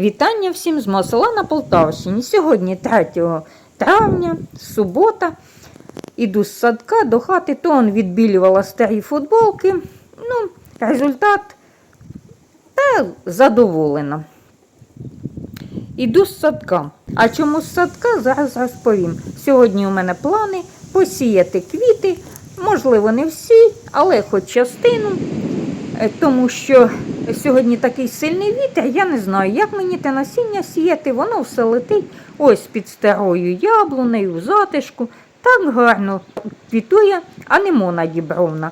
Вітання всім з мого на Полтавщині. Сьогодні 3 травня, субота. Іду з садка до хати, то он відбілювала старі футболки. Ну, результат та задоволена. Іду з садка. А чому з садка, зараз розповім. Сьогодні у мене плани посіяти квіти. Можливо, не всі, але хоч частину. Е, Тому що сьогодні такий сильний вітер, я не знаю, як мені те насіння сіяти, воно все летить ось під старою яблунею, затишку. Так гарно квітує анемона дібровна.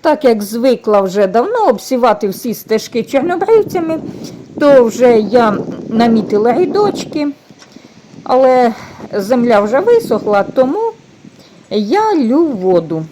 Так як звикла вже давно обсівати всі стежки чорнобривцями, то вже я намітила рядочки, але земля вже висохла, тому я лю воду.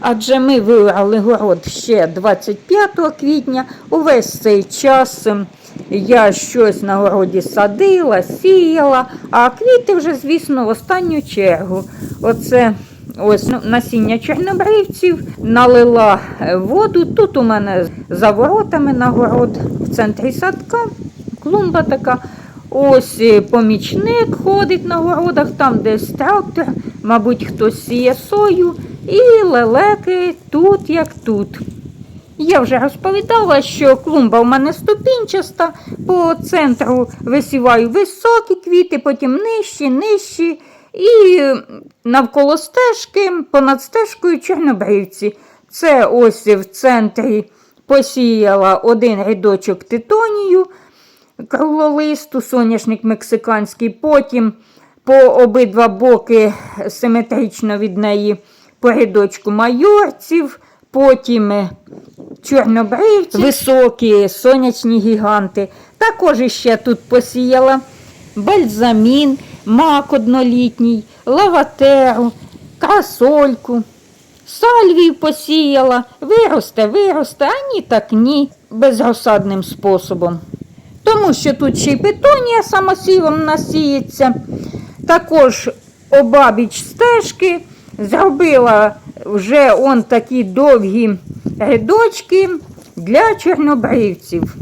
Адже ми виграли город ще 25 квітня. Увесь цей час ем, я щось на городі садила, сіяла, а квіти вже, звісно, в останню чергу. Оце ось ну, насіння чорнобривців, налила е, воду. Тут у мене за воротами на город в центрі садка, клумба така. Ось е, помічник ходить на городах, там десь трактор, мабуть, хтось сіє сою, і лелеки тут, як тут. Я вже розповідала, що клумба в мене ступінчаста, по центру висіваю високі квіти, потім нижчі, нижчі, і навколо стежки, понад стежкою чорнобривці. Це ось в центрі посіяла один рядочок титонію круглолисту, соняшник мексиканський, потім по обидва боки симетрично від неї по рядочку майорців, потім е, чорнобривці, високі сонячні гіганти. Також іще тут посіяла бальзамін, мак однолітній, лаватеру, красольку. Сальвію посіяла, виросте, виросте, а ні, так ні, безрозсадним способом. Тому що тут ще й петунія самосівом насіється. Також обабіч стежки зробила вже он такі довгі рядочки для чорнобривців.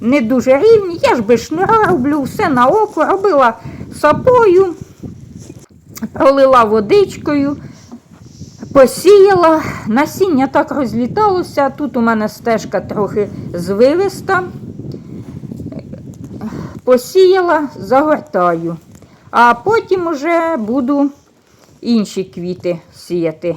Не дуже рівні. Я ж без шнура роблю, все на око, робила сапою, пролила водичкою, посіяла. Насіння так розліталося. Тут у мене стежка трохи звивиста посіяла, загортаю. А потім уже буду інші квіти сіяти.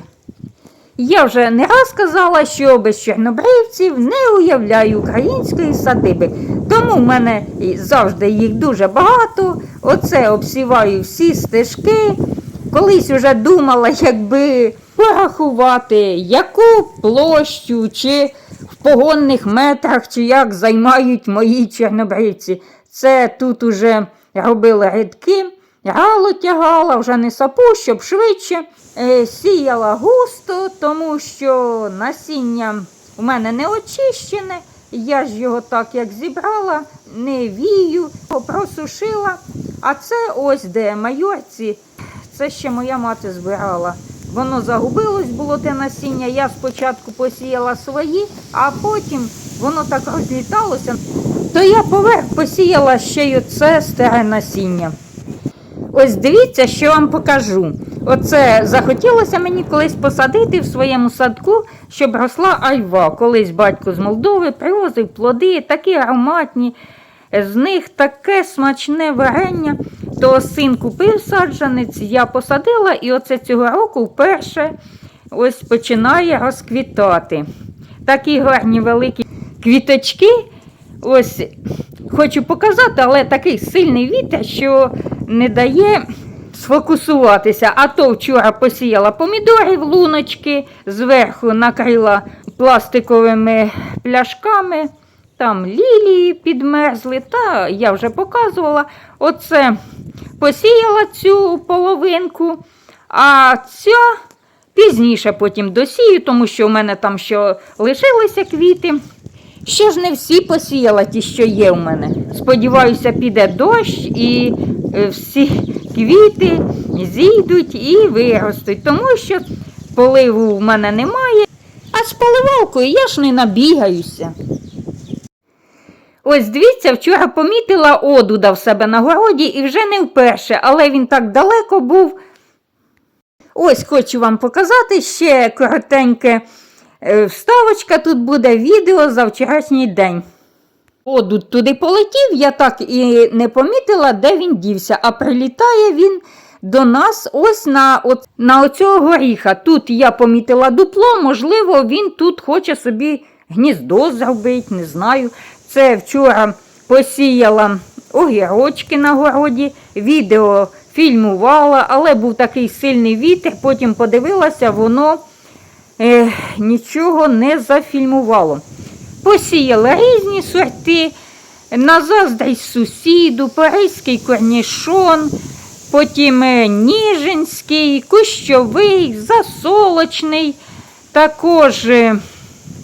Я вже не раз казала, що без чорнобривців не уявляю української садиби. Тому в мене завжди їх дуже багато. Оце обсіваю всі стежки. Колись вже думала, якби порахувати, яку площу, чи в погонних метрах, чи як займають мої чорнобривці. Це тут уже робила рядки, гало тягала, вже не сапу, щоб швидше. Е, Сіяла густо, тому що насіння у мене не очищене. Я ж його так як зібрала, не вію, просушила. А це ось де майорці, це ще моя мати збирала. Воно загубилось було те насіння. Я спочатку посіяла свої, а потім воно так розліталося. То я поверх посіяла ще й оце старе насіння. Ось дивіться, що вам покажу. Оце захотілося мені колись посадити в своєму садку, щоб росла айва. Колись батько з Молдови привозив плоди, такі ароматні. З них таке смачне варення. То син купив саджанець, я посадила, і оце цього року вперше ось починає розквітати. Такі гарні великі квіточки. Ось хочу показати, але такий сильний вітер, що не дає сфокусуватися. А то вчора посіяла помідорів, луночки, зверху накрила пластиковими пляшками. Там лілії підмерзли, та я вже показувала. Оце посіяла цю половинку, а ця пізніше потім досію, тому що в мене там ще лишилися квіти. Ще ж не всі посіяла ті, що є в мене. Сподіваюся, піде дощ і е, всі квіти зійдуть і виростуть, тому що поливу в мене немає. А з поливалкою я ж не набігаюся. Ось дивіться, вчора помітила одуда в себе на городі і вже не вперше, але він так далеко був. Ось хочу вам показати ще коротеньке вставочка. Тут буде відео за вчорашній день. Одуд туди полетів, я так і не помітила, де він дівся, а прилітає він до нас ось на, от, на оцього горіха. Тут я помітила дупло, можливо, він тут хоче собі гніздо зробити, не знаю. Це вчора посіяла огірочки на городі, відео фільмувала, але був такий сильний вітер, потім подивилася, воно е, нічого не зафільмувало. Посіяла різні сорти, на заздрість сусіду, паризький корнішон, потім е, ніжинський, кущовий, засолочний, також е,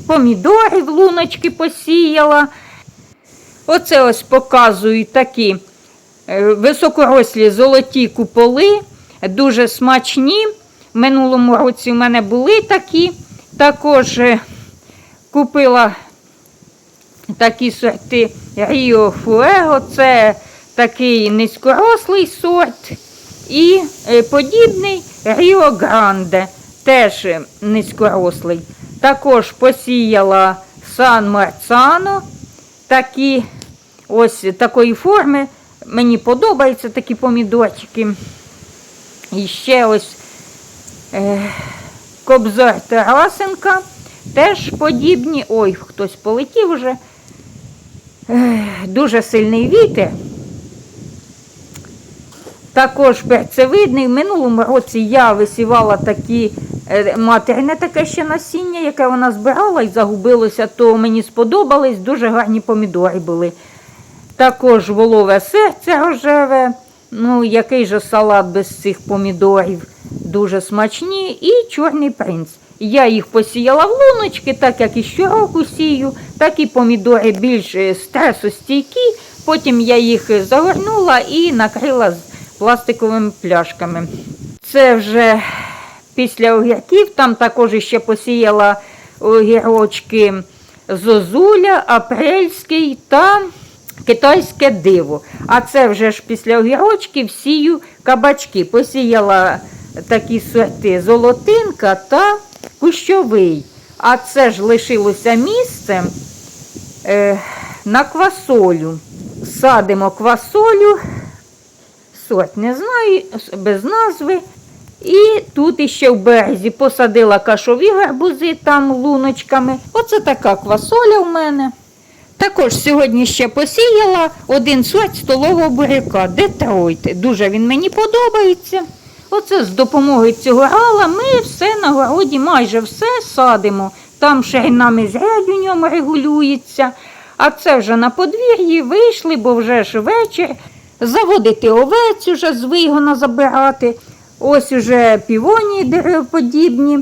помідори в луночки посіяла. Оце ось показую такі е, високорослі золоті куполи, дуже смачні. Минулому році в мене були такі. Також е, купила такі сорти Ріо Фуего, це такий низькорослий сорт. І е, подібний Ріо Гранде, теж низькорослий. Також посіяла Сан Марцано, такі ось такої форми. Мені подобаються такі помідорчики. І ще ось е, Кобзор Тарасенка. Теж подібні. Ой, хтось полетів уже. Е, дуже сильний вітер. Також перцевидний. В минулому році я висівала такі е, матерне таке ще насіння, яке вона збирала і загубилося, то мені сподобались, дуже гарні помідори були. Також волове серце рожеве. Ну, який же салат без цих помідорів. Дуже смачні. І чорний принц. Я їх посіяла в луночки, так як і щороку сію, так і помідори більш е, стресостійкі. Потім я їх загорнула і накрила з пластиковими пляшками. Це вже після огірків, там також ще посіяла огірочки зозуля, апрельський та китайське диво. А це вже ж після огірочків сію кабачки. Посіяла такі сорти золотинка та кущовий. А це ж лишилося місце е, на квасолю. Садимо квасолю, сорт не знаю, без назви. І тут іще в березі посадила кашові гарбузи там луночками. Оце така квасоля в мене. Також сьогодні ще посіяла один сорт столового буряка Детройт. Дуже він мені подобається. Оце з допомогою цього гала ми все на городі, майже все садимо. Там ширинами зрядь у ньому регулюється. А це вже на подвір'ї вийшли, бо вже ж вечір. Заводити овець уже з вигона забирати. Ось уже півонії деревоподібні,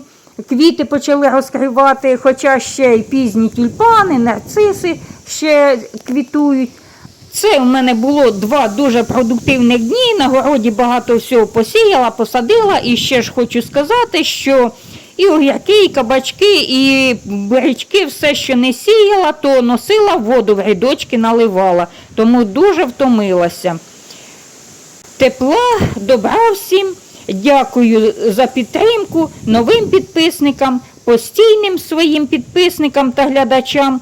квіти почали розкривати, хоча ще й пізні тюльпани, нарциси ще квітують. Це у мене було два дуже продуктивних дні. На городі багато всього посіяла, посадила. І ще ж хочу сказати, що і огірки, і кабачки, і бурячки, все, що не сіяла, то носила воду в рядочки, наливала. Тому дуже втомилася. Тепла, добра всім. Дякую за підтримку новим підписникам, постійним своїм підписникам та глядачам.